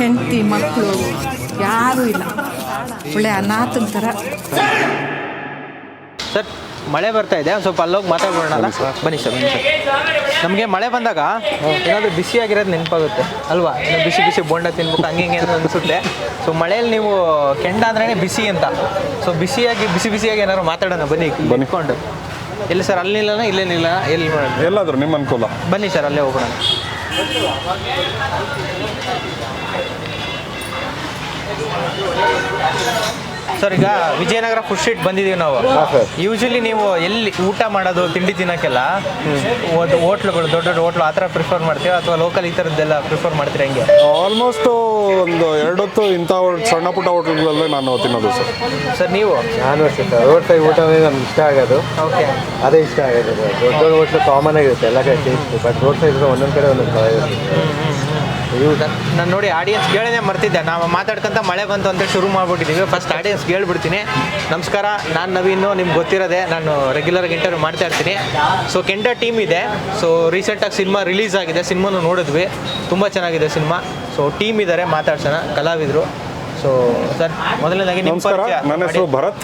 ಹೆಂಡತಿ ಮಕ್ಕಳು ಯಾರೂ ಇಲ್ಲ. ಒಳ್ಳೆ ಅನಾಥನ ಥರ. ಸರ್ ಮಳೆ ಬರ್ತಾ ಇದೆ. ಒಂದು ಸ್ವಲ್ಪ ಅಲ್ಲೋಗಿ ಮಾತಾಡ್ಬೋಣ ಬನ್ನಿ ಸರ್ ಬನ್ನಿ ಸರ್. ನಮಗೆ ಮಳೆ ಬಂದಾಗ ಏನಾದರೂ ಬಿಸಿಯಾಗಿರೋದು ನೆನಪಾಗುತ್ತೆ. ಅಲ್ವಾ? ಇನ್ನು ಬಿಸಿ ಬಿಸಿ ಬೋಂಡ ತಿನ್ಬೇಕು ಹಂಗೆ ಹಿಂಗೆ ಅಂತ ಅನಿಸುತ್ತೆ. ಸೊ ಮಳೆಯಲ್ಲಿ ನೀವು ಕೆಂಡ ಅಂದ್ರೇ ಬಿಸಿ ಅಂತ. ಸೊ ಬಿಸಿಯಾಗಿ ಬಿಸಿ ಬಿಸಿಯಾಗಿ ಏನಾದ್ರು ಮಾತಾಡೋಣ. ಬನ್ನಿ ಬನ್ಕೊಂಡು ಎಲ್ಲಿ ಸರ್? ಅಲ್ಲಿ ನಿಲ್ಲೋಣ ಇಲ್ಲೇ ನಿಲ್ಲ ಎಲ್ಲಿ ಎಲ್ಲಾದರೂ ನಿಮ್ಮ ಅನುಕೂಲ. ಬನ್ನಿ ಸರ್ ಅಲ್ಲೇ ಹೋಗೋಣ. ಸರ್ ಈಗ ವಿಜಯನಗರ ಫುಡ್ ಸ್ಟ್ರೀಟ್ ಬಂದಿದ್ದೀವಿ ನಾವು. ಯೂಶಲಿ ನೀವು ಎಲ್ಲಿ ಊಟ ಮಾಡೋದು ತಿಂಡಿ ತಿನ್ನೋಕ್ಕೆಲ್ಲ? ಒಂದು ಹೋಟ್ಲುಗಳು ದೊಡ್ಡ ದೊಡ್ಡ ಹೋಟ್ಲು ಆ ಥರ ಪ್ರಿಫರ್ ಮಾಡ್ತೀರಾ? ಅಥವಾ ಲೋಕಲ್ ಈ ಥರದ್ದೆಲ್ಲ ಪ್ರಿಫರ್ ಮಾಡ್ತೀರಾ ಹೆಂಗೆ? ಆಲ್ಮೋಸ್ಟ್ ಒಂದು ಎರಡೊತ್ತು ಇಂಥ ಸಣ್ಣ ಪುಟ್ಟ ಹೋಟ್ಲುಗಳಲ್ಲೇ ನಾನು ತಿನ್ನೋದು ಸರ್ ಸರ್ ನೀವು? ನಾನು ಅಷ್ಟೇ ಸರ್ ರೋಡ್ ಸೈಡ್ ಊಟ ನಮ್ಗೆ ಇಷ್ಟ ಆಗೋದು. ಓಕೆ. ಅದೇ ಇಷ್ಟ ಆಗೋದು ಸರ್ ದೊಡ್ಡ ದೊಡ್ಡ ಹೋಟ್ಲು ಕಾಮನ್ ಆಗಿರುತ್ತೆ ಎಲ್ಲ ಕಡೆ ಟೇಸ್ಟ್ ಬಟ್ ರೋಡ್ ಸೈಡ್ ಒಂದೊಂದು ಕಡೆ ಒಂದೊಂದು ಥರ ನಾನು ನೋಡಿ ಆಡಿಯನ್ಸ್ ಕೇಳೋದೇ ಮರ್ತಿದ್ದೆ. ನಾವು ಮಾತಾಡ್ಕೊಂತ ಮಳೆ ಬಂತು ಅಂತ ಶುರು ಮಾಡ್ಬಿಟ್ಟಿದ್ದೀವಿ ಫಸ್ಟ್ ಆಡಿಯನ್ಸ್ ಕೇಳ್ಬಿಡ್ತೀನಿ. ನಮಸ್ಕಾರ ನಾನು ನವೀನು ನಿಮ್ಗೆ ಗೊತ್ತಿರೋದೆ ನಾನು ರೆಗ್ಯುಲರ್ ಇಂಟರ್ವ್ಯೂ ಮಾಡ್ತಾ ಇರ್ತೀನಿ. ಸೊ ಕೆಂಡ ಟೀಮ್ ಇದೆ. ಸೊ ರೀಸೆಂಟಾಗಿ ಸಿನಿಮಾ ರಿಲೀಸ್ ಆಗಿದೆ. ಸಿನಿಮಾನು ನೋಡಿದ್ವಿ. ತುಂಬ ಚೆನ್ನಾಗಿದೆ ಸಿನಿಮಾ. ಸೊ ಟೀಮ್ ಇದ್ದಾರೆ ಮಾತಾಡ್ಸೋಣ. ಕಲಾವಿದರು. ಸೊ ಸರ್ ಮೊದಲನೇದಾಗಿ ನಿಮ್ಮ ನಮಸ್ಕಾರ ನನ್ನ ಹೆಸರು ಭರತ್.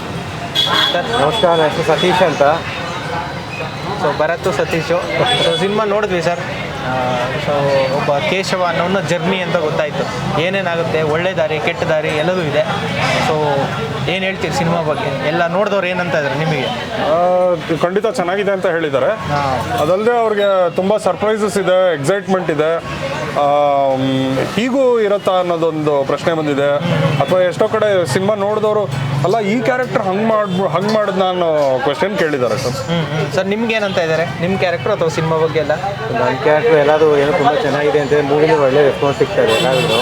ಸರ್ ನಮಸ್ಕಾರ ಹೆಸರು ಸತೀಶ್ ಅಂತ. So Bharat Satish. So cinema ನೋಡಿದ್ವಿ ಸರ್. ಸೊ ಒಬ್ಬ ಕೇಶವ ಅನ್ನೋ ಜರ್ನಿ ಅಂತ ಗೊತ್ತಾಯಿತು. ಏನೇನಾಗುತ್ತೆ ಒಳ್ಳೆ ದಾರಿ ಕೆಟ್ಟ ದಾರಿ ಎಲ್ಲದೂ ಇದೆ. ಸೊ ಏನು ಹೇಳ್ತೀರಿ ಸಿನಿಮಾ ಬಗ್ಗೆ? ಎಲ್ಲ ನೋಡಿದವ್ರು ಏನಂತ ಇದ್ದಾರೆ ನಿಮಗೆ? ಖಂಡಿತ ಚೆನ್ನಾಗಿದೆ ಅಂತ ಹೇಳಿದ್ದಾರೆ. ಅದಲ್ಲದೆ ಅವ್ರಿಗೆ ತುಂಬ ಸರ್ಪ್ರೈಸಸ್ ಇದೆ ಎಕ್ಸೈಟ್ಮೆಂಟ್ ಇದೆ. ಹೀಗೂ ಇರುತ್ತಾ ಅನ್ನೋದೊಂದು ಪ್ರಶ್ನೆ ಬಂದಿದೆ. ಅಥವಾ ಎಷ್ಟೋ ಕಡೆ ಸಿನಿಮಾ ನೋಡಿದವರು ಅಲ್ಲ ಈ ಕ್ಯಾರೆಕ್ಟರ್ ಹಂಗೆ ಮಾಡ್ ಹಂಗೆ ಮಾಡಿದ್ ನಾನು ಕ್ವೆಶನ್ ಕೇಳಿದ್ದಾರೆ ಸರ್. ಸರ್ ನಿಮ್ಗೆ ಏನಂತ ಇದ್ದಾರೆ ನಿಮ್ಮ ಕ್ಯಾರೆಕ್ಟರ್ ಅಥವಾ ಸಿನಿಮಾ ಬಗ್ಗೆ ಎಲ್ಲ? ನನ್ನ ಕ್ಯಾರೆಕ್ಟರ್ ಎಲ್ಲಾದರೂ ಏನೋ ತುಂಬ ಚೆನ್ನಾಗಿದೆ ಅಂತ ಮೂವಿಲಿ ಒಳ್ಳೆ ರೆಸ್ಪಾನ್ಸ್ ಸಿಗ್ತಾರೆ ಎಲ್ಲಾದ್ರು.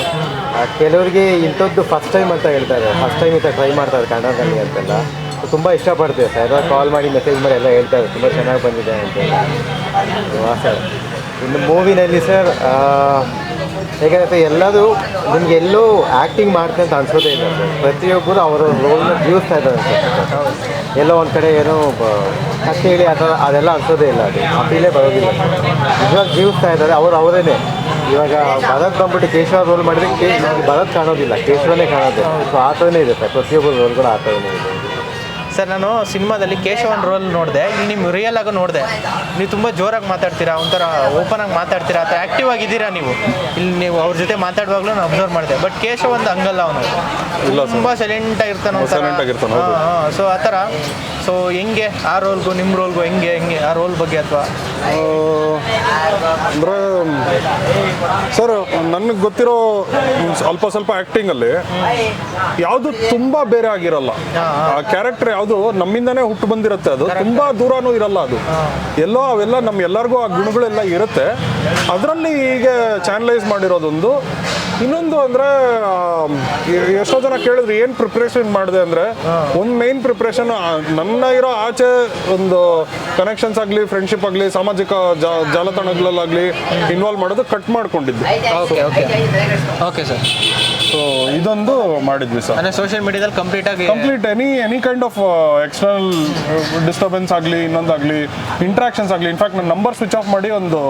ಕೆಲವರಿಗೆ ಇಂಥದ್ದು ಫಸ್ಟ್ ಟೈಮ್ ಅಂತ ಹೇಳ್ತಾರೆ ಫಸ್ಟ್ ಟೈಮ್ ಇಂತ ಟ್ರೈ ಮಾಡ್ತಾರೆ ಕನ್ನಡದಲ್ಲಿ ಅಂತೆಲ್ಲ. ತುಂಬ ಇಷ್ಟಪಡ್ತೀವಿ ಸರ್. ಎಲ್ಲ ಕಾಲ್ ಮಾಡಿ ಮೆಸೇಜ್ ಮಾಡಿ ಎಲ್ಲ ಹೇಳ್ತಾರೆ ತುಂಬ ಚೆನ್ನಾಗಿ ಬಂದಿದೆ ಅಂತ ಸರ್. ಇನ್ನು ಮೂವಿನಲ್ಲಿ ಸರ್ ಹೇಗಂದ್ರೆ ಎಲ್ಲರೂ ನಿಮ್ಗೆ ಎಲ್ಲೂ ಆ್ಯಕ್ಟಿಂಗ್ ಮಾಡ್ತಾರೆ ಅಂತ ಅನ್ಸೋದೇ ಇಲ್ಲ ಸರ್. ಪ್ರತಿಯೊಬ್ಬರು ಅವರ ರೋಲ್ನ ಜೀವಿಸ್ತಾ ಇದ್ದಾರೆ ಎಲ್ಲೋ ಒಂದು ಕಡೆ ಏನೋ ಕಷ್ಟ ಹೇಳಿ ಅಥವಾ ಅದೆಲ್ಲ ಅನ್ಸೋದೇ ಇಲ್ಲ ಅದು. ಆ ಬರೋದಿಲ್ಲ ನಿಜವಾಗ ಜೀವಿಸ್ತಾ ಇದ್ದಾರೆ, ಅವ್ರು ಅವರೇನೆ. ಇವಾಗ ಭರತ್ ಬಂದ್ಬಿಟ್ಟು ಕೇಶವ ರೋಲ್ ಮಾಡಿದ್ರೆ ಕೇ ಭರತ್ ಕಾಣೋದಿಲ್ಲ, ಕೇಶವನೇ ಕಾಣೋದು. ಸೊ ಆ ಥರನೇ ಇದೆ ಸರ್. ಪ್ರತಿಯೊಬ್ಬರು ರೋಲ್ಗಳು ಆ ಥರನೇ ಇದೆ. ಸರ್, ನಾನು ಸಿನಿಮಾದಲ್ಲಿ ಕೇಶವನ್ ರೋಲ್ ನೋಡಿದೆ ಇಲ್ಲಿ ನಿಮ್ಮ ರಿಯಲ್ ಆಗು ನೋಡಿದೆ. ನೀವು ತುಂಬ ಜೋರಾಗಿ ಮಾತಾಡ್ತೀರಾ? ಒಂಥರ ಓಪನ್ ಆಗಿ ಮಾತಾಡ್ತೀರಾ? ಅಥವಾ ಆ್ಯಕ್ಟಿವ್ ಆಗಿದ್ದೀರಾ ನೀವು? ಇಲ್ಲಿ ನೀವು ಅವ್ರ ಜೊತೆ ಮಾತಾಡುವಾಗಲೂ ನಾನು ಅಬ್ಸರ್ವ್ ಮಾಡಿದೆ. ಬಟ್ ಕೇಶವ್ ಒಂದು ಹಂಗಲ್ಲ ಅವನು. ತುಂಬ ಸೈಲೆಂಟ್ ಆಗಿರ್ತಾನೆ. ಸೊ ಆ ಥರ. ಸೊ ಹೆಂಗೆ? ಆ ರೋಲ್ಗೂ ನಿಮ್ಮ ರೋಲ್ಗೂ ಹೆಂಗೆ? ಹೆಂಗೆ? ಆ ರೋಲ್ ಬಗ್ಗೆ ಅಥವಾ? ಅಂದರೆ, ಸರ್, ನನಗೆ ಗೊತ್ತಿರೋ ಅಲ್ಪ ಸ್ವಲ್ಪ ಆ್ಯಕ್ಟಿಂಗಲ್ಲಿ ಯಾವುದು ತುಂಬ ಬೇರೆ ಆಗಿರಲ್ಲ. ಆ ಕ್ಯಾರೆಕ್ಟರ್ ಯಾವುದು ನಮ್ಮಿಂದನೇ ಹುಟ್ಟು ಬಂದಿರುತ್ತೆ ಅದು. ತುಂಬ ದೂರನೂ ಇರಲ್ಲ ಅದು. ಎಲ್ಲೋ ಅವೆಲ್ಲ ನಮ್ಮ ಎಲ್ಲರಿಗೂ ಆ ಗುಣಗಳೆಲ್ಲ ಇರುತ್ತೆ. ಅದರಲ್ಲಿ ಹೀಗೆ ಚಾನಲೈಸ್ ಮಾಡಿರೋದೊಂದು. ಇನ್ನೊಂದು ಅಂದ್ರೆ ಎಷ್ಟೋ ಜನ ಕೇಳಿದ್ರು ಏನು ಪ್ರಿಪ್ರೇಷನ್ ಮಾಡಿದೆ ಅಂದ್ರೆ ಒಂದು ಮೇನ್ ಪ್ರಿಪ್ರೇಷನ್ ನನ್ನ ಇರೋ ಆಚೆ ಒಂದು ಕನೆಕ್ಷನ್ಸ್ ಆಗಲಿ ಫ್ರೆಂಡ್ಶಿಪ್ ಆಗಲಿ ಸಾಮಾಜಿಕ ಜಾಲತಾಣಗಳಲ್ಲಾಗ್ಲಿ ಇನ್ವಾಲ್ವ್ ಮಾಡೋದು ಕಟ್ ಮಾಡ್ಕೊಂಡಿದ್ದೆ. Okay okay okay sir so ಇದೊಂದು ಮಾಡಿದ್ವಿ ಸರ್ ಅಂದರೆ ಸೋಷಿಯಲ್ ಮೀಡಿಯಾದಲ್ಲಿ ಕಂಪ್ಲೀಟಾಗಿ complete any any kind of external disturbance ಆಗಲಿ ಇನ್ನೊಂದಾಗಲಿ ಇಂಟ್ರಾಕ್ಷನ್ಸ್ ಆಗಲಿ ಇನ್ಫ್ಯಾಕ್ಟ್ ನನ್ನ ನಂಬರ್ ಸ್ವಿಚ್ ಆಫ್ ಮಾಡಿ ಒಂದು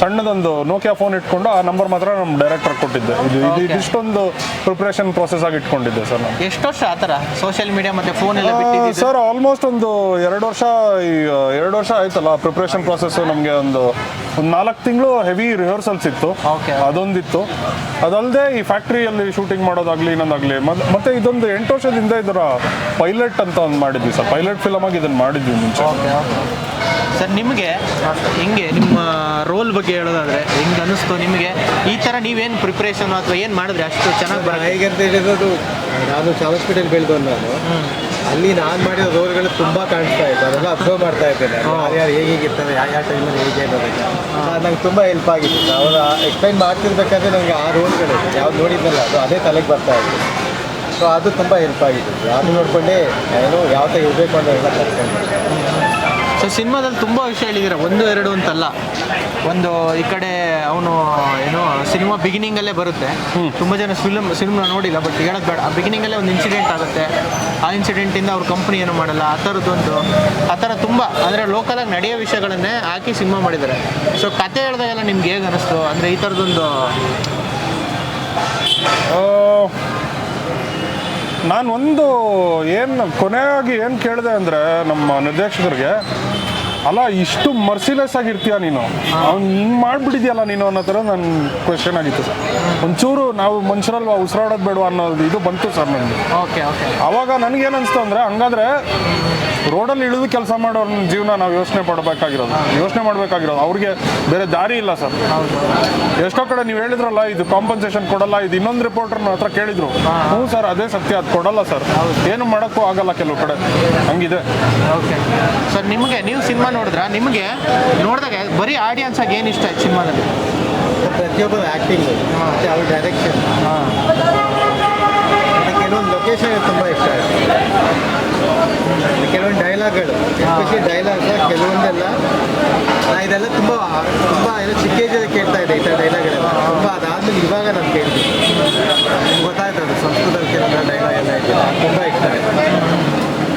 ಸಣ್ಣದೊಂದು ನೋಕಿಯಾ ಫೋನ್ ಇಟ್ಕೊಂಡು ಆ ನಂಬರ್ ಮಾತ್ರ ನಮ್ಮ ಡೈರೆಕ್ಟರ್ ಕೊಟ್ಟಿದ್ದೆ. ಇದು ಇದು ಇದಿಷ್ಟೊಂದು ಪ್ರಿಪ್ರೇಷನ್ ಪ್ರೊಸೆಸ್ ಆಗಿ ಇಟ್ಕೊಂಡಿದ್ದೆ ಸರ್ ನಾನು. ಎಷ್ಟು ವರ್ಷ ಆ ಥರ? ಸೋಷಿಯಲ್ ಮೀಡಿಯಾ ಮತ್ತೆ ಫೋನ್ ಎಲ್ಲ ಸರ್ ಆಲ್ಮೋಸ್ಟ್ ಒಂದು ಎರಡು ವರ್ಷ ಈ ಎರಡು ವರ್ಷ ಆಯ್ತಲ್ಲ ಪ್ರಿಪ್ರೇಷನ್ ಪ್ರಾಸೆಸ್ ನಮಗೆ ಒಂದು ಒಂದು ನಾಲ್ಕು ತಿಂಗಳು ಹೆವಿ ರಿಹರ್ಸಲ್ಸ್ ಇತ್ತು. Okay. ಅದೊಂದಿತ್ತು. ಅದಲ್ಲದೆ ಈ ಫ್ಯಾಕ್ಟ್ರಿಯಲ್ಲಿ ಶೂಟಿಂಗ್ ಮಾಡೋದಾಗ್ಲಿ ಇನ್ನೊಂದಾಗ್ಲಿ ಮತ್- ಮತ್ತೆ ಇದೊಂದು ಎಂಟು ವರ್ಷದಿಂದ ಇದರ ಪೈಲಟ್ ಅಂತ ಒಂದು ಮಾಡಿದ್ವಿ ಸರ್. ಪೈಲಟ್ ಫಿಲಮ್ ಆಗಿ ಇದನ್ನು ಮಾಡಿದ್ವಿ ಮುಂಚೆ. ಓಕೆ ಓಕೆ ಸರ್ ನಿಮಗೆ ಹೆಂಗೆ ನಿಮ್ಮ ರೋಲ್ ಬಗ್ಗೆ ಹೇಳೋದಾದ್ರೆ ಹೆಂಗೆ ಅನಿಸ್ತು ನಿಮಗೆ? ಈ ಥರ ನೀವೇನು ಪ್ರಿಪ್ರೇಷನ್ ಅಥವಾ ಏನು ಮಾಡಿದ್ರೆ ಅಷ್ಟು ಚೆನ್ನಾಗಿ ಬರ ಹೇಗೆ ಅಂತ ಹೇಳಿರೋದು ನಾನು ಹಾಸ್ಪಿಟಲ್ ಬೆಳೆದು ನಾನು ಅಲ್ಲಿ ನಾನು ಮಾಡಿದ ರೋಲ್ಗಳು ತುಂಬ ಕಾಣಿಸ್ತಾ ಇತ್ತು. ಅದೆಲ್ಲ ಅಬ್ಸರ್ವ್ ಮಾಡ್ತಾ ಇದ್ದೇನೆ. ಯಾರ್ಯಾರು ಹೇಗೆ ಹೇಗಿರ್ತಾರೆ ಯಾವ ಯಾವ ಟೈಮಲ್ಲಿ ಹೇಗೆ ಅನ್ನೋದಕ್ಕೆ ಅದು ನಂಗೆ ತುಂಬ ಹೆಲ್ಪ್ ಆಗಿತ್ತು. ಅವರು ಎಕ್ಸ್ಪ್ಲೈನ್ ಮಾಡ್ತಿರ್ಬೇಕಾದ್ರೆ ನನಗೆ ಆ ರೋಲ್ಗಳು ಯಾವ್ದು ನೋಡಿದ್ದಲ್ಲ ಅದು ಅದೇ ತಲೆಗೆ ಬರ್ತಾ ಇತ್ತು. ಸೊ ಅದು ತುಂಬ ಹೆಲ್ಪ್ ಆಗಿತ್ತು. ಅದು ನೋಡಿಕೊಂಡೆ ಏನು ಯಾವ ಥರ ಇರಬೇಕು ಎಲ್ಲ ಕಲ್ತ್ಕೊಂಡೆ ಸೊ ಸಿನಿಮಾದಲ್ಲಿ ತುಂಬ ವಿಷಯ ಹೇಳಿದ್ದೀರಾ? ಒಂದು ಎರಡು ಅಂತಲ್ಲ. ಒಂದು ಈ ಕಡೆ ಅವನು ಏನು ಸಿನಿಮಾ ಬಿಗಿನಿಂಗಲ್ಲೇ ಬರುತ್ತೆ. ತುಂಬ ಜನ ಫಿಲ್ಮ್ ಸಿನಿಮಾ ನೋಡಿಲ್ಲ ಬಟ್ ಹೇಳೋದು ಬೇಡ. ಆ ಬಿಗಿನಿಂಗಲ್ಲೇ ಒಂದು ಇನ್ಸಿಡೆಂಟ್ ಆಗುತ್ತೆ. ಆ ಇನ್ಸಿಡೆಂಟಿಂದ ಅವ್ರ ಕಂಪ್ನಿ ಏನು ಮಾಡಲ್ಲ ಆ ಥರದ್ದೊಂದು ಆ ಥರ ತುಂಬ ಅಂದರೆ ಲೋಕಲಾಗಿ ನಡೆಯೋ ವಿಷಯಗಳನ್ನೇ ಹಾಕಿ ಸಿನಿಮಾ ಮಾಡಿದ್ದಾರೆ. ಸೊ ಕತೆ ಹೇಳಿದಾಗೆಲ್ಲ ನಿಮ್ಗೆ ಹೇಗೆ ಅನಿಸ್ತು? ಅಂದರೆ ಈ ಥರದ್ದೊಂದು ನಾನು ಒಂದು ಏನು ಕೊನೆಯಾಗಿ ಏನು ಕೇಳಿದೆ ಅಂದರೆ ನಮ್ಮ ನಿರ್ದೇಶಕರಿಗೆ ಅಲ್ಲ ಇಷ್ಟು ಮರ್ಸಿಲೆಸ್ ಆಗಿರ್ತೀಯ ನೀನು? ಅವ್ನು ಹಿಂಗೆ ಮಾಡ್ಬಿಟ್ಟಿದ್ಯಲ್ಲ ನೀನು ಅನ್ನೋ ಥರ ನನ್ನ ಕ್ವೆಶನ್ ಆಗಿತ್ತು ಸರ್. ಒಂಚೂರು ನಾವು ಮನುಷ್ಯರಲ್ವ ಉಸಿರಾಡೋದು ಬೇಡ ಅನ್ನೋದು ಇದು ಬಂತು ಸರ್ ನನಗೆ. ಓಕೆ ಓಕೆ ಅವಾಗ ನನಗೇನು ಅನಿಸ್ತು ಅಂದರೆ ಹಂಗಾದ್ರೆ ರೋಡಲ್ಲಿ ಇಳಿದು ಕೆಲಸ ಮಾಡೋರ ಜೀವನ ನಾವು ಯೋಚನೆ ಪಡಬೇಕಾಗಿರೋದು. ಯೋಚನೆ ಮಾಡಬೇಕಾಗಿರೋದು. ಅವ್ರಿಗೆ ಬೇರೆ ದಾರಿ ಇಲ್ಲ ಸರ್. ಎಷ್ಟೋ ಕಡೆ ನೀವು ಹೇಳಿದ್ರಲ್ಲ ಇದು ಕಾಂಪನ್ಸೇಷನ್ ಕೊಡಲ್ಲ ಇದು ಇನ್ನೊಂದು ರಿಪೋರ್ಟರ್ ಹತ್ರ ಕೇಳಿದ್ರು. ಹ್ಞೂ ಸರ್ ಅದೇ ಸತ್ಯ ಅದು ಕೊಡಲ್ಲ ಸರ್. ಏನು ಮಾಡೋಕ್ಕೂ ಆಗಲ್ಲ ಕೆಲವು ಕಡೆ. ಹಂಗಿದೆ. ಓಕೆ ಸರ್ ನಿಮಗೆ ನೀವು ಸಿನಿಮಾ ನೋಡಿದ್ರ? ನಿಮಗೆ ನೋಡಿದಾಗ ಬರೀ ಆಡಿಯನ್ಸ್ ಆಗಿ ಏನು ಇಷ್ಟ ಆಯ್ತು ಸಿನಿಮಾದಲ್ಲಿ? ಪ್ರತಿಯೊಬ್ಬರು ಆ್ಯಕ್ಟಿಂಗ್ ಮತ್ತು ಅವ್ರ ಡೈರೆಕ್ಷನ್ ಕೆಲವೊಂದು ಲೊಕೇಶನ್ ತುಂಬ ಇಷ್ಟ ಆಯಿತು. ಕೆಲವೊಂದು ಡೈಲಾಗ್ಗಳು ಎಸ್ಪೆಷಲಿ ಡೈಲಾಗ್ಸ್ ಕೆಲವೊಂದೆಲ್ಲ ನಾ ಇದೆಲ್ಲ ತುಂಬ ತುಂಬ ಏನೋ ಚಿಕ್ಕ ಏಜಲ್ಲಿ ಕೇಳ್ತಾ ಇದ್ದೆ ಈ ಥರ ಡೈಲಾಗ್ಗಳೆಲ್ಲ ತುಂಬ ಅದಾದ್ಮೇಲೆ ಇವಾಗ ನಾನು ಕೇಳ್ತೀನಿ ಗೊತ್ತಾಯ್ತು ಅದು ಸಂಸ್ಕೃತದಲ್ಲಿ ಕೆಲವೊಂದು ಡೈಲಾಗ್ ಎಲ್ಲ ಇದೆ. ತುಂಬ ಇಷ್ಟ ಆಯಿತು.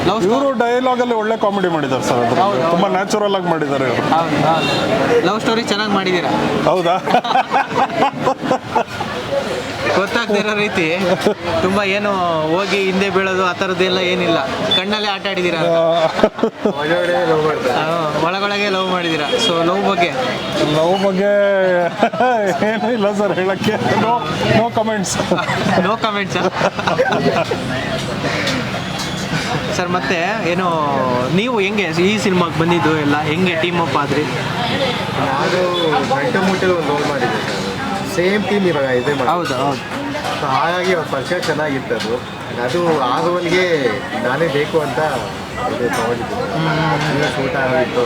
ಲವ್ ಡೈಲಾಗ್ ಡೈಲಾಗಲ್ಲಿ ಒಳ್ಳೆ ಕಾಮಿಡಿ ಮಾಡಿದ್ದಾರೆ ಸರ್ ಅದು ತುಂಬಾ ನ್ಯಾಚುರಲ್ ಆಗಿ ಮಾಡಿದ್ದಾರೆ ಇವರು. ಹೌದು ಹೌದು. ಲವ್ ಸ್ಟೋರಿ ಚೆನ್ನಾಗಿ ಮಾಡಿದ್ದೀರಾ? ಹೌದಾ? ಗೊತ್ತಾಗ್ತಿರೋ ರೀತಿ ತುಂಬಾ ಏನು ಹೋಗಿ ಹಿಂದೆ ಬೀಳೋದು ಆ ಥರದ್ದೆಲ್ಲ ಏನಿಲ್ಲ. ಕಣ್ಣಲ್ಲೇ ಆಟ ಆಡಿದ್ದೀರಾ ಒಳಗೊಳಗೆ ಲವ್ ಮಾಡಿದ್ದೀರಾ. ಸೊ ಲವ್ ಬಗ್ಗೆ? ಲವ್ ಬಗ್ಗೆ ಏನೂ ಇಲ್ಲ ಸರ್ ಹೇಳಕ್ಕೆ. No no comments no comments sir ಮತ್ತೆ ಏನು ನೀವು ಹೆಂಗೆ ಈ ಸಿನಿಮಾಗೆ ಬಂದಿದ್ದು ಎಲ್ಲ? ಹೆಂಗೆ ಟೀಮ್ ಅಪ್ ಆದ್ರಿ? ನಾನು ಗಂಟೆ ಮುಟ್ಟಲು ಒಂದು ಮಾಡಿದ್ದೆ ಸೇಮ್ ಟೀಮ್ ಇವಾಗ ಇದೆ ಹೌದು ಹೌದು. ಸೊ ಹಾಗಾಗಿ ಅವ್ರ ಪರಿಚಯ ಚೆನ್ನಾಗಿತ್ತು ಅದು. ಅದು ಆಗುವಲ್ಲಿಗೆ ನಾನೇ ಬೇಕು ಅಂತ ಇದು ಶೂಟ್ ಆಗಿತ್ತು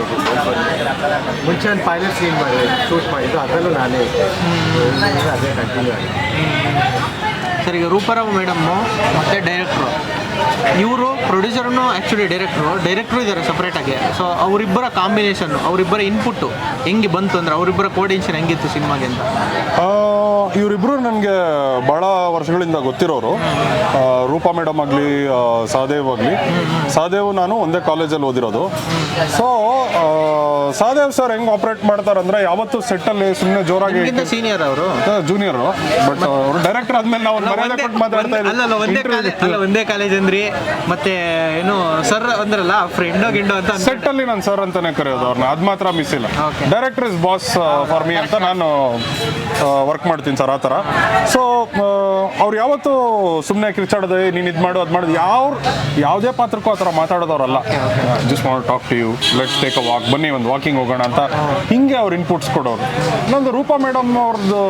ಮುಂಚೆ ಒಂದು ಪೈಲಟ್ ಸೀನ್ ಮಾಡಿ ಶೂಟ್ ಮಾಡಿದ್ದು ಅದರಲ್ಲೂ ನಾನೇ ಅದೇ ಕಂಟಿನ್ಯೂ ಆಗಿದೆ. ಸರ್ ಈಗ ರೂಪಾರಾವ್ ಮೇಡಮ್ಮು ಮತ್ತು ಡೈರೆಕ್ಟ್ರು ಇವರು ಪ್ರೊಡ್ಯೂಸರ್ನು ಆ್ಯಕ್ಚುಲಿ ಡೈರೆಕ್ಟ್ರು ಡೈರೆಕ್ಟ್ರು ಇದ್ದಾರೆ ಸಪ್ರೇಟಾಗಿ ಸೊ ಅವರಿಬ್ಬರ ಕಾಂಬಿನೇಷನ್ನು ಅವರಿಬ್ಬರ ಇನ್ಪುಟ್ಟು ಹೆಂಗೆ ಬಂತು ಅಂದರೆ ಅವರಿಬ್ಬರ ಕೋರ್ಡಿನೇಷನ್ ಹೆಂಗಿತ್ತು ಸಿನಿಮಾಗೆ ಅಂತ ಇವರಿಬ್ಬರು ನನಗೆ ಭಾಳ ವರ್ಷಗಳಿಂದ ಗೊತ್ತಿರೋರು. ರೂಪಾ ಮೇಡಮ್ ಆಗಲಿ ಸಹದೇವ್ ಆಗಲಿ. ಸಹದೇವ್ ನಾನು ಒಂದೇ ಕಾಲೇಜಲ್ಲಿ ಓದಿರೋದು. ಸೊ ಸಹದೇವ್ ಸರ್ ಹೆಂಗೆ ಆಪ್ರೇಟ್ ಮಾಡ್ತಾರಂದ್ರೆ ಯಾವತ್ತೂ ಸೆಟ್ಟಲ್ಲಿ ಸುಮ್ಮನೆ ಜೋರಾಗಿ ಸೀನಿಯರ್ ಅವರು? ಜೂನಿಯರ್ ಬಟ್ ಅವರು ಡೈರೆಕ್ಟರ್ ಆದ್ಮೇಲೆ ನಾವು ಮರ್ಯಾದೆ ಕೊಟ್ಟು ಮಾತಾಡ್ತಾ ಒಂದೇ ಕಾಲೇಜ್ ಅಂದ್ರಿ ಮತ್ತೆ ಏನು ಸರ್ ಅಂದ್ರಲ್ಲ ಫ್ರೆಂಡೋ ಗಿಂಡೋ ಅಂತ. ಸೆಟ್ ಅಲ್ಲಿ ನಾನು ಸರ್ ಅಂತಾನೆ ಕರೆಯೋದು ಅವ್ರನ್ನ ಅದ್ ಮಾತ್ರ ಮಿಸ್ ಇಲ್ಲ. Director is boss for me ಅಂತ ನಾನು ವರ್ಕ್ ಮಾಡ್ತೀನಿ ಸರ್ ಆ ಥರ. ಸೊ ಅವ್ರು ಯಾವತ್ತೂ ಸುಮ್ಮನೆ ಕಿರ್ಚಾಡೋದು ನೀನು ಇದು ಮಾಡು ಅದು ಮಾಡೋದು ಯಾವ ಯಾವುದೇ ಪಾತ್ರಕ್ಕೂ ಆ ಥರ ಮಾತಾಡೋದವ್ರಲ್ಲ. Just want talk to you let's take a walk ಬನ್ನಿ ಒಂದು ವಾಕಿಂಗ್ ಹೋಗೋಣ ಅಂತ. ಹಿಂಗೆ ಅವ್ರು ಇನ್ಪುಟ್ಸ್ ಕೊಡೋರು. ನಂದು ರೂಪಾ ಮೇಡಮ್ ಅವ್ರದ್ದು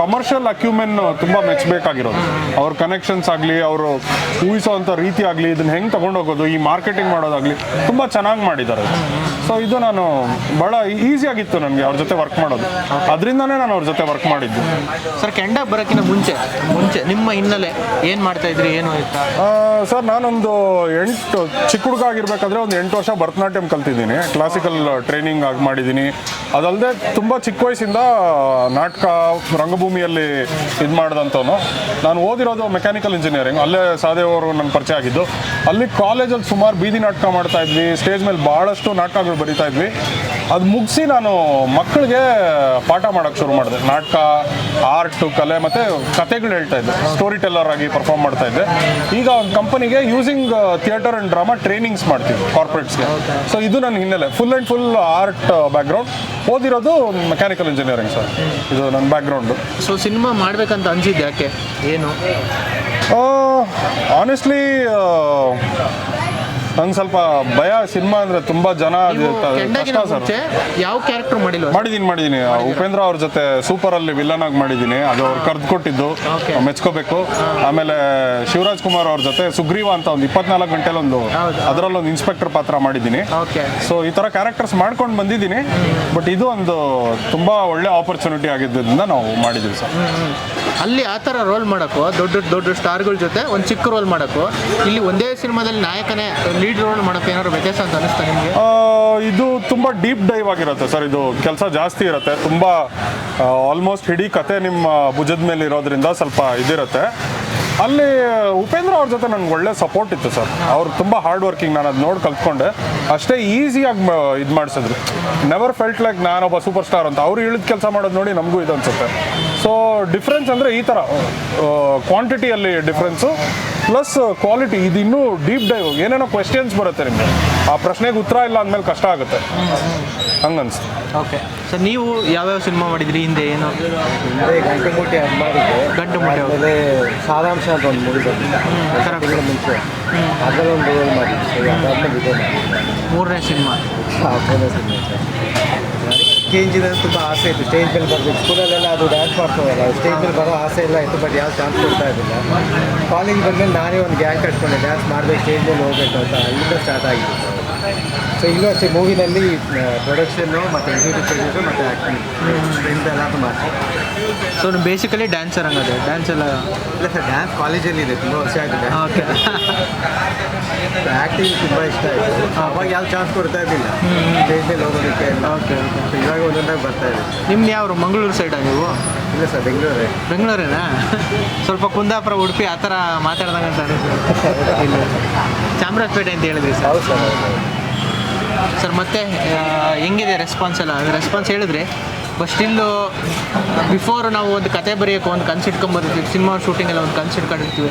ಕಮರ್ಷಿಯಲ್ ಅಕ್ಯೂಮೆನ್ ತುಂಬ ಮೆಚ್ಚಬೇಕಾಗಿರೋದು ಅವ್ರ ಕನೆಕ್ಷನ್ಸ್ ಆಗಲಿ ಅವರು ಊಹಿಸೋವಂಥ ರೀತಿ ಆಗಲಿ ಇದನ್ನ ಹೆಂಗೆ ತಗೊಂಡೋಗೋದು ಈ ಮಾರ್ಕೆಟಿಂಗ್ ಮಾಡೋದಾಗಲಿ ತುಂಬ ಚೆನ್ನಾಗಿ ಮಾಡಿದ್ದಾರೆ ಸೊ ಇದು ನಾನು ಭಾಳ ಈಸಿಯಾಗಿತ್ತು ನನಗೆ ಅವ್ರ ಜೊತೆ ವರ್ಕ್ ಮಾಡೋದು. ಅದರಿಂದನೇ ನಾನು ಅವ್ರ ಜೊತೆ ವರ್ಕ್ ಮಾಡಿದ್ದು. ಸರ್ ಕೆಂಡ ಬರೋಕ್ಕಿಂತ ಮುಂಚೆ ಮುಂಚೆ ನಿಮ್ಮ ಹಿನ್ನೆಲೆ ಏನು ಮಾಡ್ತಾ ಇದ್ರಿ ಏನು ಇತ್ತಾ? ಸರ್ ನಾನೊಂದು ಎಂಟು ಚಿಕ್ಕ ಹುಡುಗ ಆಗಿರ್ಬೇಕಾದ್ರೆ ಒಂದು ಎಂಟು ವರ್ಷ ಭರತನಾಟ್ಯಂ ಕಲ್ತಿದ್ದೀನಿ. ಕ್ಲಾಸಿಕಲ್ ಟ್ರೈನಿಂಗ್ ಆಗಿ ಮಾಡಿದ್ದೀನಿ. ಅದಲ್ಲದೆ ತುಂಬ ಚಿಕ್ಕ ವಯಸ್ಸಿಂದ ನಾಟಕ ರಂಗಭೂಮಿಯಲ್ಲಿ ಇದು ಮಾಡಿದಂಥವನು. ನಾನು ಓದಿರೋದು ಮೆಕ್ಯಾನಿಕಲ್ ಇಂಜಿನಿಯರಿಂಗ್ ಅಲ್ಲೇ ಸಾದೇವರು ನನ್ನ ಪರಿಚಯ ಆಗಿದ್ದು. ಅಲ್ಲಿ ಕಾಲೇಜಲ್ಲಿ ಸುಮಾರು ಬೀದಿ ನಾಟಕ ಮಾಡ್ತಾ ಇದ್ವಿ. ಸ್ಟೇಜ್ ಮೇಲೆ ಭಾಳಷ್ಟು ನಾಟಕಗಳು ಬರಿತಾ ಇದ್ವಿ. ಅದು ಮುಗಿಸಿ ನಾನು ಮಕ್ಕಳಿಗೆ ಪಾಠ ಮಾಡೋಕ್ಕೆ ಶುರು ಮಾಡಿದೆ. ನಾಟಕ, ಆರ್ಟ್, ಕಲೆ ಮತ್ತು ಕತೆಗಳು ಹೇಳ್ತಾ ಇದ್ದೆ. ಸ್ಟೋರಿ ಟೆಲ್ಲರ್ ಆಗಿ ಪರ್ಫಾರ್ಮ್ ಮಾಡ್ತಾ ಇದ್ದೆ. ಈಗ ಒಂದು ಕಂಪನಿಗೆ using theatre and drama trainings ಮಾಡ್ತೀವಿ ಕಾರ್ಪೊರೇಟ್ಸ್ಗೆ ಸೊ ಇದು ನನ್ನ ಹಿನ್ನೆಲೆ. Full and full art background ಓದಿರೋದು ಮೆಕ್ಯಾನಿಕಲ್ ಇಂಜಿನಿಯರಿಂಗ್ ಸರ್ ಇದು ನನ್ನ ಬ್ಯಾಕ್ಗ್ರೌಂಡು ಸೊ ಸಿನಿಮಾ ಮಾಡಬೇಕಂತ ಅನ್ಸಿದ್ದು ಯಾಕೆ? ಏನು? Uh, honestly, uh, ನಂಗೆ ಸ್ವಲ್ಪ ಭಯ ಸಿನಿಮಾ ಅಂದ್ರೆ ತುಂಬಾ ಜನ ಕಷ್ಟ ಸರ್. ಯಾವ ಕ್ಯಾರೆಕ್ಟರ್ ಮಾಡಿಲ್ಲ ಮಾಡಿದ್ದೀನಿ ಮಾಡಿದ್ದೀನಿ ಉಪೇಂದ್ರ ಅವ್ರ ಜೊತೆ ಸೂಪರ್ ಅಲ್ಲಿ ವಿಲನ್ ಆಗಿ ಮಾಡಿದೀನಿ. ಅದು ಅವ್ರು ಕರ್ದು ಕೊಟ್ಟಿದ್ದು. ಮೆಚ್ಕೋಬೇಕು. ಆಮೇಲೆ ಶಿವರಾಜ್ ಕುಮಾರ್ ಅವ್ರ ಜೊತೆ ಸುಗ್ರೀವ ಅಂತ ಒಂದು ಇಪ್ಪತ್ನಾಲ್ಕು ಗಂಟೆಲಿ ಒಂದು ಅದರಲ್ಲೊಂದು ಅದರಲ್ಲಿ ಒಂದು ಇನ್ಸ್ಪೆಕ್ಟರ್ ಪಾತ್ರ ಮಾಡಿದ್ದೀನಿ ಸೊ ಈ ತರ ಕ್ಯಾರೆಕ್ಟರ್ಸ್ ಮಾಡ್ಕೊಂಡು ಬಂದಿದ್ದೀನಿ ಬಟ್ ಇದು ಒಂದು ತುಂಬಾ ಒಳ್ಳೆ ಆಪರ್ಚುನಿಟಿ ಆಗಿದ್ದರಿಂದ ನಾವು ಮಾಡಿದ್ವಿ ಸರ್. ಅಲ್ಲಿ ಆ ಥರ ರೋಲ್ ಮಾಡೋಕ್ಕೂ ದೊಡ್ಡ ದೊಡ್ಡ ಸ್ಟಾರ್ಗಳ ಜೊತೆ ಒಂದು ಚಿಕ್ಕ ರೋಲ್ ಮಾಡೋಕ್ಕೂ ಇಲ್ಲಿ ಒಂದೇ ಸಿನಿಮಾದಲ್ಲಿ ನಾಯಕನೇ ಲೀಡ್ ರೋಡ್ ಮಾಡೋಕ್ಕೆ ಏನಾದ್ರು ವ್ಯತ್ಯಾಸ ಅಂತ ಅನಿಸ್ತಾ ನಿಮಗೆ? ಇದು ತುಂಬ ಡೀಪ್ ಡೈವ್ ಆಗಿರುತ್ತೆ ಸರ್. ಇದು ಕೆಲಸ ಜಾಸ್ತಿ ಇರುತ್ತೆ. ತುಂಬ ಆಲ್ಮೋಸ್ಟ್ ಇಡೀ ಕತೆ ನಿಮ್ಮ ಭುಜದ ಮೇಲೆ ಇರೋದ್ರಿಂದ ಸ್ವಲ್ಪ ಇದಿರುತ್ತೆ. ಅಲ್ಲಿ, ಉಪೇಂದ್ರ ಅವ್ರ ಜೊತೆ ನನಗೆ ಒಳ್ಳೆ ಸಪೋರ್ಟ್ ಇತ್ತು ಸರ್. ಅವ್ರು ತುಂಬ ಹಾರ್ಡ್ ವರ್ಕಿಂಗ್ ನಾನು ಅದು ನೋಡಿ ಕಲ್ತ್ಕೊಂಡೆ. ಅಷ್ಟೇ ಈಸಿಯಾಗಿ ಇದು ಮಾಡಿಸಿದ್ರು. ನೆವರ್ ಫೆಲ್ಟ್ ಲೈಕ್ ನಾನೊಬ್ಬ ಸೂಪರ್ ಸ್ಟಾರ್ ಅಂತ. ಅವ್ರು ಇಳಿದ ಕೆಲಸ ಮಾಡೋದು ನೋಡಿ ನಮಗೂ ಇದು ಅನ್ಸುತ್ತೆ. ಸೊ ಡಿಫ್ರೆನ್ಸ್ ಅಂದರೆ ಈ ಥರ ಕ್ವಾಂಟಿಟಿಯಲ್ಲಿ ಡಿಫ್ರೆನ್ಸು ಪ್ಲಸ್ ಕ್ವಾಲಿಟಿ ಇದು ಇನ್ನೂ ಡೀಪ್ ಡೈವ್ ಏನೇನೋ ಕ್ವೆಶನ್ಸ್ ಬರುತ್ತೆ ನಿಮಗೆ. ಆ ಪ್ರಶ್ನೆಗೆ ಉತ್ತರ ಇಲ್ಲ ಅಂದಮೇಲೆ ಕಷ್ಟ ಆಗುತ್ತೆ. ಹಂಗನ್ಸ್ತು. ಓಕೆ ಸರ್ ನೀವು ಯಾವ್ಯಾವ ಸಿನಿಮಾ ಮಾಡಿದ್ರಿ? ಹಿಂದೆ ಏನು? ಹಿಂದೆ ಗಂಟು ಮೂಟಿ. ಆಮೇಲೆ ಸಾರಾಂಶ ಅಂತ ಒಂದು ಮೂವಿ. ತಿಂಗಳ ಮುಂಚೆ. ಅದರಲ್ಲಿ ಒಂದು ರೋಲ್ ಮಾಡಿದ್ದೆ. ಅದಾದ್ಮೇಲೆ ಇದೆ ಮೂರನೇ ಸಿನಿಮಾ ಚೇಂಜ್ ಇದೆ ತುಂಬ ಆಸೆ ಇತ್ತು. ಸ್ಟೇಜ್ ಮೇಲೆ ಬರಬೇಕು. ಸ್ಕೂಲಲ್ಲೆಲ್ಲ ಅದು ಡ್ಯಾನ್ಸ್ ಮಾಡ್ತಾರಲ್ಲ ಸ್ಟೇಜ್ ಮೇಲೆ ಬರೋ ಆಸೆ ಎಲ್ಲ ಇತ್ತು ಬಟ್ ಯಾವ ಚಾನ್ಸ್ ಕೊಡ್ತಾ ಇದ್ದಿಲ್ಲ ಕಾಲೇಜ್ ಬಂದಮೇಲೆ ನಾನೇ ಒಂದು ಗ್ಯಾಂಗ್ ಕಟ್ಕೊಂಡೆ. ಡ್ಯಾನ್ಸ್ ಮಾಡಬೇಕು ಸ್ಟೇಜ್ ಮೇಲೆ ಹೋಗ್ಬೇಕು ಅಂತ. ಅಲ್ಲಿಂದ ಸ್ಟಾರ್ಟ್ ಆಗಿತ್ತು ಸೊ ಇಲ್ಲೂ ಅಷ್ಟೇ ಮೂವಿನಲ್ಲಿ ಪ್ರೊಡಕ್ಷನ್ನು ಮತ್ತು ಎಕ್ಸಿಕ್ಯೂಟಿವ್ ಮತ್ತು ಆ್ಯಕ್ಟಿಂಗ್ ಎಲ್ಲ ತುಂಬ ಸೊ ಬೇಸಿಕಲಿ ಡ್ಯಾನ್ಸರ್ ಅನ್ನೋದು ಡ್ಯಾನ್ಸ್ ಎಲ್ಲ ಇಲ್ಲ ಸರ್ ಡ್ಯಾನ್ಸ್ ಕಾಲೇಜಲ್ಲಿ ಇದೆ ತುಂಬ ವರ್ಷ ಆಗಿದೆ ಓಕೆ ಆ್ಯಕ್ಟಿಂಗ್ ತುಂಬ ಇಷ್ಟ ಆಯಿತು. ಅವಾಗ ಯಾವ ಚಾನ್ಸ್ ಕೊಡ್ತಾ ಇದ್ದಿಲ್ಲ ಸ್ಟೇಜ್ ಮೇಲೆ ಹೋಗೋದಕ್ಕೆ. ಓಕೆ ಇವಾಗ ಒಂದೊಂದಾಗಿ ಬರ್ತಾ ಇದೆ. ನಿಮ್ದು ಯಾವ ಮಂಗಳೂರು ಸೈಡಾ ನೀವು? ಇಲ್ಲ ಸರ್ ಬೆಂಗಳೂರೇ. ಬೆಂಗಳೂರೇನಾ? ಸ್ವಲ್ಪ ಕುಂದಾಪುರ ಉಡುಪಿ ಆ ಥರ ಮಾತಾಡ್ದಂಗೆ ಅಂತ ಚಾಮರಾಜಪೇಟೆ ಅಂತ ಹೇಳಿದ್ರಿ ಸರ್ ಹೌದು ಸರ್. ಸರ್, ಮತ್ತೆ ಹೆಂಗಿದೆ ರೆಸ್ಪಾನ್ಸ್ ಎಲ್ಲ? ರೆಸ್ಪಾನ್ಸ್ ಹೇಳಿದ್ರೆ ಬಟ್ ಸ್ಟಿಲ್ಲು ಬಿಫೋರ್ ನಾವು ಒಂದು ಕತೆ ಬರೆಯೋಕೆ ಒಂದು ಕನ್ಸು ಇಟ್ಕೊಂಬರ್ತೀವಿ ಸಿನಿಮಾ ಶೂಟಿಂಗ್ ಎಲ್ಲ ಒಂದು ಕನ್ಸು ಇಟ್ಕೊಂಡಿರ್ತೀವಿ,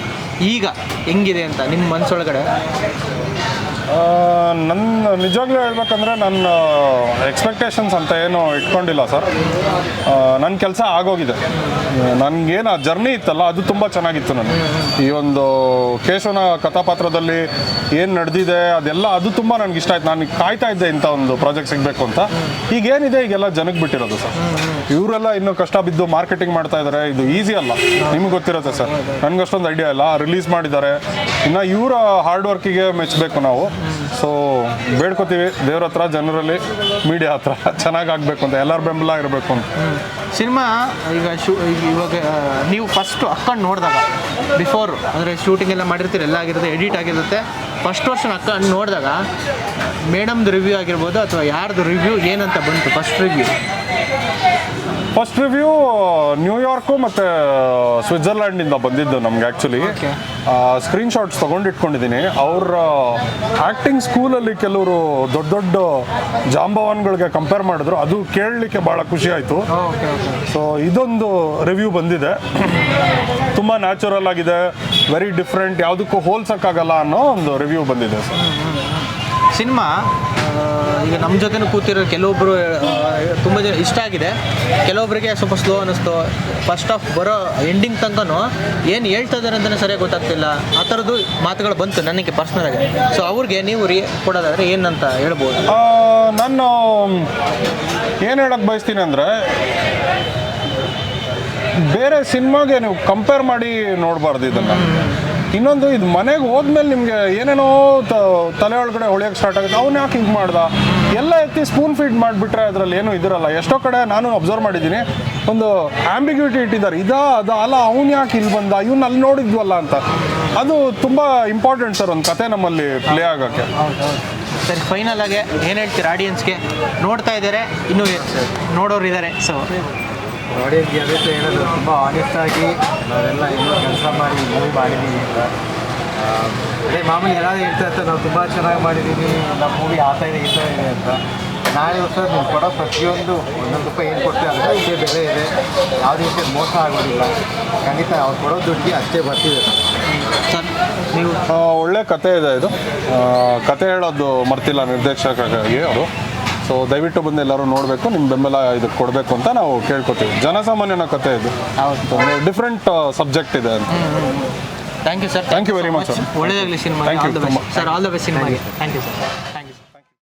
ಈಗ ಹೆಂಗಿದೆ ಅಂತ ನಿಮ್ಮ ಮನಸ್ಸೊಳಗಡೆ ನನ್ನ ನಿಜವಾಗ್ಲೂ ಹೇಳ್ಬೇಕಂದ್ರೆ ನನ್ನ ಎಕ್ಸ್ಪೆಕ್ಟೇಷನ್ಸ್ ಅಂತ ಏನು ಇಟ್ಕೊಂಡಿಲ್ಲ ಸರ್. ನನ್ನ ಕೆಲಸ ಆಗೋಗಿದೆ. ನನಗೇನು ಆ ಜರ್ನಿ ಇತ್ತಲ್ಲ, ಅದು ತುಂಬ ಚೆನ್ನಾಗಿತ್ತು ನನಗೆ. ಈ ಒಂದು ಕೇಶವನ ಕಥಾಪಾತ್ರದಲ್ಲಿ ಏನು ನಡೆದಿದೆ, ಅದೆಲ್ಲ, ಅದು ತುಂಬ ನನಗೆ ಇಷ್ಟ ಆಯ್ತು. ನಾನು ಕಾಯ್ತಾ ಇದ್ದೆ ಇಂಥ ಒಂದು ಪ್ರಾಜೆಕ್ಟ್ ಸಿಗಬೇಕು ಅಂತ. ಈಗ ಏನಿದೆ ಈಗೆಲ್ಲ ಜನಕ್ಕೆ ಬಿಟ್ಟಿರೋದು ಸರ್. ಇವರೆಲ್ಲ ಇನ್ನೂ ಕಷ್ಟ ಬಿದ್ದು ಮಾರ್ಕೆಟಿಂಗ್ ಮಾಡ್ತಾ ಇದ್ದಾರೆ ಇದು ಈಸಿ ಅಲ್ಲ. ನಿಮ್ಗೆ ಗೊತ್ತಿರುತ್ತೆ ಸರ್. ನನಗಷ್ಟೊಂದು ಐಡಿಯಾ ಇಲ್ಲ. ರಿಲೀಸ್ ಮಾಡಿದ್ದಾರೆ. ಇನ್ನು ಇವರ ಹಾರ್ಡ್ ವರ್ಕಿಗೆ ಮೆಚ್ಚಬೇಕು ನಾವು. ಸೊ ಬೇಡ್ಕೋತೀವಿ ದೇವ್ರ ಹತ್ರ, ಜನರಲ್ಲಿ ಮೀಡಿಯಾ ಹತ್ರ. ಚೆನ್ನಾಗಿ ಆಗಬೇಕು ಅಂತ, ಎಲ್ಲರ ಬೆಂಬಲ ಆಗಿರಬೇಕು ಅಂತ. ಸಿನಿಮಾ, ಈಗ ಶೂ, ಈಗ ಇವಾಗ ನೀವು ಫಸ್ಟ್ ಅಕ್ಕಂಡು ನೋಡಿದಾಗ ಬಿಫೋರ್ ಅಂದರೆ ಶೂಟಿಂಗ್ ಎಲ್ಲ ಮಾಡಿರ್ತೀರಿ, ಎಲ್ಲ ಆಗಿರುತ್ತೆ ಎಡಿಟ್ ಆಗಿರುತ್ತೆ ಫಸ್ಟ್ ವರ್ಷ ಅಕ್ಕಂಡು ನೋಡಿದಾಗ ಮೇಡಮ್ದು ರಿವ್ಯೂ ಆಗಿರ್ಬೋದು ಅಥವಾ ಯಾರ್ದು ರಿವ್ಯೂ ಏನಂತ ಬಂತು first review first review New York ಮತ್ತು ಸ್ವಿಟ್ಜರ್ಲ್ಯಾಂಡಿಂದ ಬಂದಿದ್ದು ನಮ್ಗೆ ಆ್ಯಕ್ಚುಲಿ ಸ್ಕ್ರೀನ್ಶಾಟ್ಸ್ ಸ್ಕ್ರೀನ್ ಶಾಟ್ಸ್ ತೊಗೊಂಡು ಇಟ್ಕೊಂಡಿದ್ದೀನಿ ಅವ್ರ ಆ್ಯಕ್ಟಿಂಗ್ ಸ್ಕೂಲಲ್ಲಿ ಕೆಲವರು ದೊಡ್ಡ ದೊಡ್ಡ ಜಾಂಬವಾನ್ಗಳಿಗೆ ಕಂಪೇರ್ ಮಾಡಿದ್ರು. ಅದು ಕೇಳಲಿಕ್ಕೆ ಭಾಳ ಖುಷಿ ಆಯಿತು. ಸೊ ಇದೊಂದು ರಿವ್ಯೂ ಬಂದಿದೆ. ತುಂಬ ನ್ಯಾಚುರಲ್ ಆಗಿದೆ. ವೆರಿ ಡಿಫ್ರೆಂಟ್ ಯಾವುದಕ್ಕೂ ಹೋಲ್ಸೋಕ್ಕಾಗಲ್ಲ ಅನ್ನೋ ಒಂದು ರಿವ್ಯೂ ಬಂದಿದೆ ಸರ್ ಸಿನಿಮಾ? ಈಗ ನಮ್ಮ ಜೊತೆನೂ ಕೂತಿರೋ ಕೆಲವೊಬ್ಬರು ತುಂಬ ಜನ ಇಷ್ಟ ಆಗಿದೆ. ಕೆಲವೊಬ್ಬರಿಗೆ ಸ್ವಲ್ಪ ಸ್ಲೋ ಅನ್ನಿಸ್ತು. ಫಸ್ಟ್ ಆಫ್ ಬರೋ ಎಂಡಿಂಗ್ ತನಕನೂ ಏನು ಹೇಳ್ತಾ ಇದ್ದಾರೆ ಅಂತಲೇ ಸರಿಯಾಗಿ ಗೊತ್ತಾಗ್ತಿಲ್ಲ. ಆ ಥರದ್ದು ಮಾತುಗಳು ಬಂತು ನನಗೆ ಪರ್ಸ್ನಲಾಗಿ ಸೊ ಅವ್ರಿಗೆ ನೀವು ರೀ ಕೊಡೋದಾದರೆ ಏನಂತ ಹೇಳ್ಬೋದು? ನಾನು ಏನು ಹೇಳಕ್ಕೆ ಬಯಸ್ತೀನಿ ಅಂದರೆ ಬೇರೆ ಸಿನಿಮಾಗೆ ನೀವು ಕಂಪೇರ್ ಮಾಡಿ ನೋಡಬಾರ್ದು ಇದನ್ನು. ಇನ್ನೊಂದು ಇದು ಮನೆಗೆ ಹೋದ್ಮೇಲೆ ನಿಮಗೆ ಏನೇನೋ ತಲೆ ಒಳಗಡೆ ಹೊಳಿಯೋಕೆ ಸ್ಟಾರ್ಟ್ ಆಗುತ್ತೆ. ಅವ್ನು ಯಾಕೆ ಹಿಂಗೆ ಮಾಡ್ದ? ಎಲ್ಲ ಎತ್ತಿ ಸ್ಪೂನ್ ಫೀಡ್ ಮಾಡಿಬಿಟ್ರೆ ಅದರಲ್ಲಿ ಏನೂ ಇದಿರಲ್ಲ. ಎಷ್ಟೋ ಕಡೆ ನಾನು ಅಬ್ಸರ್ವ್ ಮಾಡಿದ್ದೀನಿ. ಒಂದು ಆಂಬಿಗ್ಯೂಟಿ ಇಟ್ಟಿದ್ದಾರೆ. ಇದಾ, ಅದ, ಅಲ್ಲ, ಅವ್ನು ಯಾಕೆ ಇಲ್ಲಿ ಬಂದ? ಇವ್ನು ಅಲ್ಲಿ ನೋಡಿದ್ವಲ್ಲ ಅಂತ. ಅದು ತುಂಬ ಇಂಪಾರ್ಟೆಂಟ್ ಸರ್ ಒಂದು ಕತೆ ನಮ್ಮಲ್ಲಿ ಪ್ಲೇ ಆಗೋಕ್ಕೆ. ಸರಿ ಫೈನಲ್ ಆಗಿ ಏನು ಹೇಳ್ತೀರಾ ಆಡಿಯನ್ಸ್ಗೆ ನೋಡ್ತಾ ಇದ್ದಾರೆ, ಇನ್ನೂ ನೋಡೋರು ಇದ್ದಾರೆ ಸೊ ಅದೇ ಥರ ಹೇಳೋದು ತುಂಬ ಆನೆಸ್ಟಾಗಿ ನಾವೆಲ್ಲ ಇನ್ನೂ ಕೆಲಸ ಮಾಡಿ ಮೂವಿ ಮಾಡಿದ್ದೀವಿ ಅಂತ. ಅದೇ ಮಾಮೂಲಿ ಏನಾದರೂ ಹೇಳ್ತಾ ಇರ್ತಾರೆ ನಾವು ತುಂಬ ಚೆನ್ನಾಗಿ ಮಾಡಿದ್ದೀವಿ ನಮ್ಮ ಮೂವಿ ಆ ಥರ ಇದೆ ಈ ಥರ ಇದೆ ಅಂತ. ನಾಳೆ ಸರ್ ನೀವು ಕೊಡೋ ಪ್ರತಿಯೊಂದು ಒಂದೊಂದು ರೂಪಾಯಿ ಏನು ಕೊಡ್ತೀವಿ ಅದಕ್ಕೆ ಅಷ್ಟೇ ಬೆಲೆ ಇದೆ. ಯಾವುದೇ ರೀತಿ ಮೋಸ ಆಗೋದಿಲ್ಲ. ಖಂಡಿತ ಅವ್ರು ಕೊಡೋ ದುಡ್ಡಿಗೆ ಅಷ್ಟೇ ಬರ್ತಿದೆ. ಸರ್ ನೀವು ಒಳ್ಳೆ ಕತೆ ಇದೆ ಇದು. ಕತೆ ಹೇಳೋದು ಮರ್ತಿಲ್ಲ ನಿರ್ದೇಶಕರಿಗೆ ಅವರು. ಸೊ ದಯವಿಟ್ಟು ಬಂದು ಎಲ್ಲರೂ ನೋಡಬೇಕು ನಿಮ್ಮ ಬೆಂಬಲ ಇದಕ್ಕೆ ಕೊಡಬೇಕು ಅಂತ ನಾವು ಕೇಳ್ಕೊತೀವಿ. ಜನಸಾಮಾನ್ಯನ ಕತೆ ಇದು. ಡಿಫ್ರೆಂಟ್ ಸಬ್ಜೆಕ್ಟ್ ಇದೆ ಅಂತ. Thank you sir thank you very much sir ಒಳ್ಳೆಯದಾಗಲಿ ಸಿನಿಮಾ ತುಂಬ. Best sir all the best cinema thank you sir